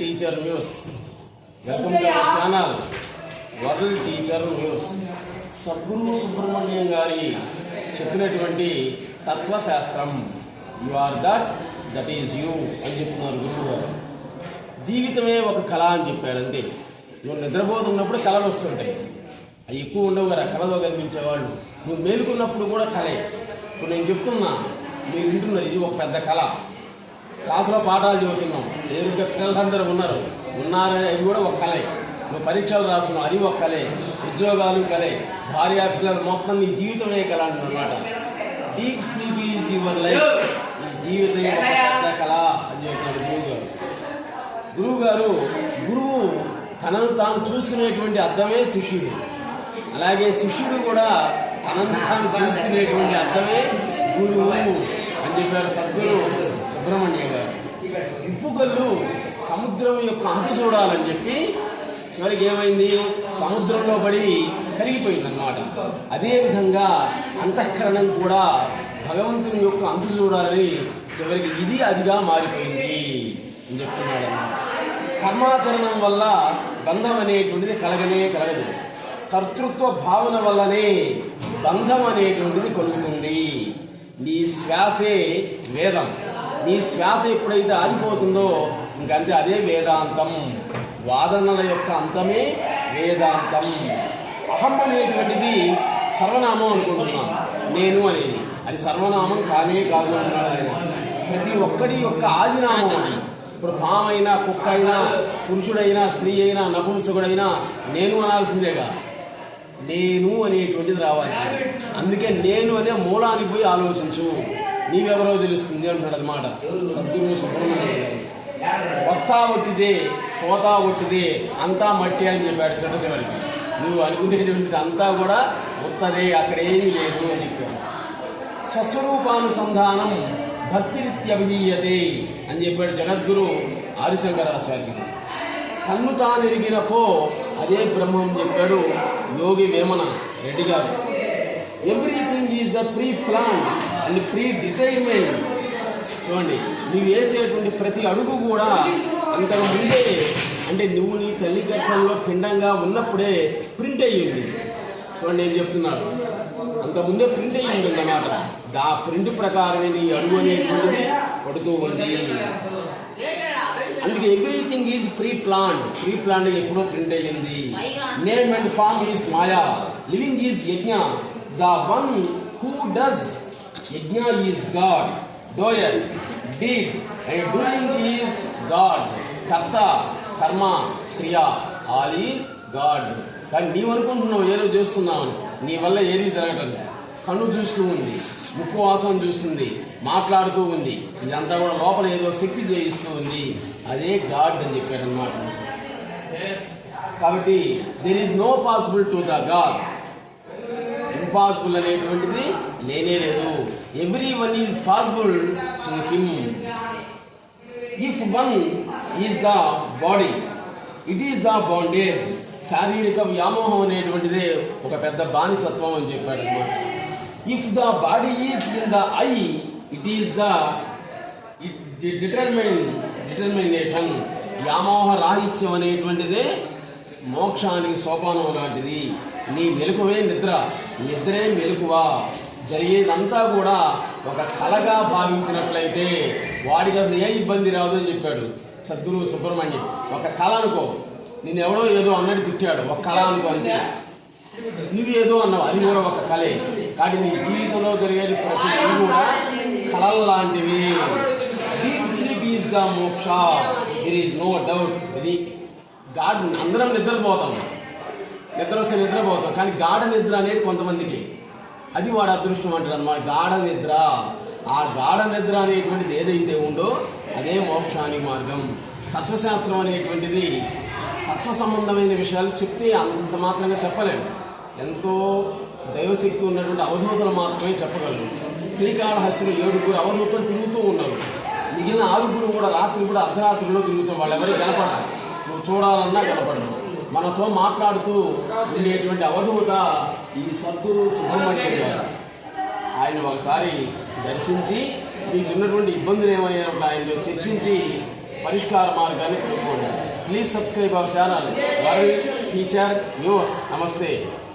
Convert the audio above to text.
Teacher news welcome to channel world teacher news Sadguru Subrahmanyam గారి చెప్పినటువంటి తత్వశాస్త్రం. You are that that is you అని చెప్తున్నారు గురువు గారు జీవితమే ఒక కళ అని చెప్పాడు అంతే. నువ్వు నిద్రపోతున్నప్పుడు కళలు వస్తుంటాయి. అవి ఎక్కువ ఉండవు కదా కళలో కనిపించేవాళ్ళు. నువ్వు మేలుకున్నప్పుడు కూడా కళే. ఇప్పుడు నేను చెప్తున్నా మీరు వింటున్నారు ఇది ఒక పెద్ద కళ. క్లాసులో పాఠాలు చెబుతున్నాం ఎదురుగా పిల్లలందరూ ఉన్నారు. ఉన్నారని అది కూడా ఒక కళే నువ్వు పరీక్షలు రాస్తున్నావు అది ఒక కళే ఉద్యోగాలు కళే భార్య పిల్లలు మొత్తం నీ జీవితమే కళ అంటున్నమాట deep sleep is your life ఈ జీవితం ఒక పెద్ద కళ అని చెప్తాడు గురువు గారు గురువు గారు గురువు తనను తాను చూసుకునేటువంటి అర్థమే శిష్యుడు. అలాగే శిష్యుడు కూడా తనను తాను చూసుకునేటువంటి అర్థమే గురువు అని చెప్పారు సద్గురు సుబ్రహ్మణ్యం గారు ఉప్పుగల్లు సముద్రం యొక్క అంతు చూడాలని చెప్పి చివరికి ఏమైంది? సముద్రంలో పడి కరిగిపోయింది అన్నమాట అదేవిధంగా అంతఃకరణం కూడా భగవంతుని యొక్క అంతు చూడాలని చివరికి ఇది అదిగా మారిపోయింది అని చెప్తున్నాడు. అన్నమాట కర్మాచరణం వల్ల బంధం అనేటువంటిది కలగనే కలగదు. కర్తృత్వ భావన వల్లనే బంధం అనేటువంటిది కలుగుతుంది. నీ శ్వాసే వేదం. నీ శ్వాస ఎప్పుడైతే ఆగిపోతుందో ఇంకంతే అదే వేదాంతం. వాదనల యొక్క అంతమే వేదాంతం. అహం అనేటువంటిది సర్వనామం అనుకుంటున్నాం. నేను అనేది. అది సర్వనామం కానే కాదు అన్నాడు ఆయన ప్రతి ఒక్కడి యొక్క ఆదినామం అని ఇప్పుడు పామైనా కుక్క అయినా పురుషుడైనా స్త్రీ అయినా నపుంసకుడైనా నేను అనాల్సిందేగా. నేను అనేటువంటిది రావాలి. అందుకే నేను అనే మూలానికి పోయి ఆలోచించు. నీవెవరో తెలుస్తుంది అంటాడు అనమాట సద్గురు సుబ్రహ్మణ్యం వస్తా ఒట్టిదే పోతా ఒట్టిదే అంతా మట్టి అని చెప్పాడు చెట్ట చివరికి నువ్వు అనుకునేటువంటిది అంతా కూడా ఉత్తదే అక్కడ ఏమీ లేదు అని చెప్పాడు. స్వస్వరూపానుసంధానం భక్తిరిత్యభిధీయతే అని చెప్పాడు జగద్గురు ఆదిశంకరాచార్యుడు. తన్ను తానిరిగినపో అదే బ్రహ్మం చెప్పాడు యోగి వేమన రెడ్డి గారు. Everything is the pre plan and pre determent చూడండి నువ్వు వేసేటువంటి ప్రతి అడుగు కూడా అంతకు ముందే అంటే నువ్వు నీ తల్లి గర్భంలో పిండంగా ఉన్నప్పుడే ప్రింట్ అయ్యింది. చూడండి ఏం చెప్తున్నాడు అంతకుముందే ముందే ప్రింట్ అయ్యింది అన్నమాట దా ప్రింట్ ప్రకారమే నీ అడుగు అనేటువంటిది పడుతూ ఉంది. అందుకే everything is pre plan pre plan ఎప్పుడో ప్రింట్ అయ్యింది. Name and form is maya living is yajna the one who does yajna is God doer deed and doing is God karta karma kriya all is God కానీ నీవు అనుకుంటున్నావు ఏదో చేస్తున్నావు. నీ వల్ల ఏది జరగటం. కన్ను చూస్తూ ఉంది ముక్కు వాసన చూస్తుంది మాట్లాడుతూ ఉంది. ఇదంతా కూడా లోపల ఏదో శక్తి చేయిస్తూ ఉంది. అదే గాడ్ అని చెప్పాడు అనమాట కాబట్టి there is no possible to the God impossible అనేటువంటిది లేనే లేదు. Everyone is possible to him if one is the body it is the bondage శారీరక వ్యామోహం అనేటువంటిదే ఒక పెద్ద బానిసత్వం అని చెప్పాడు అనమాట if the body is in the I it is the determine determination వ్యామోహ రాహిత్యం అనేటువంటిదే మోక్షానికి సోపానం లాంటిది. నీ మెలకువే నిద్ర. నిద్రే మెలుకువా. జరిగేదంతా కూడా ఒక కలగా భావించినట్లయితే వాడికి అసలు ఏ ఇబ్బంది రాదు అని చెప్పాడు సద్గురు సుబ్రహ్మణ్యం. ఒక కళ అనుకో. నేను ఎవడో ఏదో అన్నట్టు తిట్టాడు. ఒక కళ అనుకో అంతే. నువ్వు ఏదో అన్నావు. అది కూడా ఒక కళే. కాబట్టి నీ జీవితంలో జరిగే ప్రతి కూడా కళలు లాంటివి. Deep sleep is the moksha there is no doubt ఇది గాడ్ అందరం నిద్రపోతాం. నిద్ర వస్తే నిద్రపోతాం. కానీ గాఢ నిద్ర అనేది కొంతమందికి అది వాడు అదృష్టం అంటారు అనమాట గాఢ నిద్ర. ఆ గాఢ నిద్ర అనేటువంటిది ఏదైతే ఉందో అదే మోక్షానికి మార్గం. తత్వశాస్త్రం అనేటువంటిది తత్వ సంబంధమైన విషయాలు చెప్తే అంత మాత్రంగా చెప్పలేము. ఎంతో దైవశక్తి ఉన్నటువంటి అవధూతలు మాత్రమే చెప్పగలరు. శ్రీకాళహస్తిలో ఏడుగురు అవధూతలు తిరుగుతూ ఉన్నారు. మిగిలిన ఆరుగురు కూడా రాత్రి కూడా అర్ధరాత్రిలో తిరుగుతాం వాళ్ళు ఎవరికి కనపడాలి చూడాలన్నా కనపడదు మనతో మాట్లాడుతూ ఉండేటువంటి అవధూత ఈ సద్గురు సుబ్రహ్మణ్యం గారు ఆయన ఒకసారి దర్శించి మీకు ఉన్నటువంటి ఇబ్బందులు ఏమైనా ఆయనతో చర్చించి పరిష్కార మార్గాన్ని కనుక్కోండి. Please subscribe our channel world teacher news నమస్తే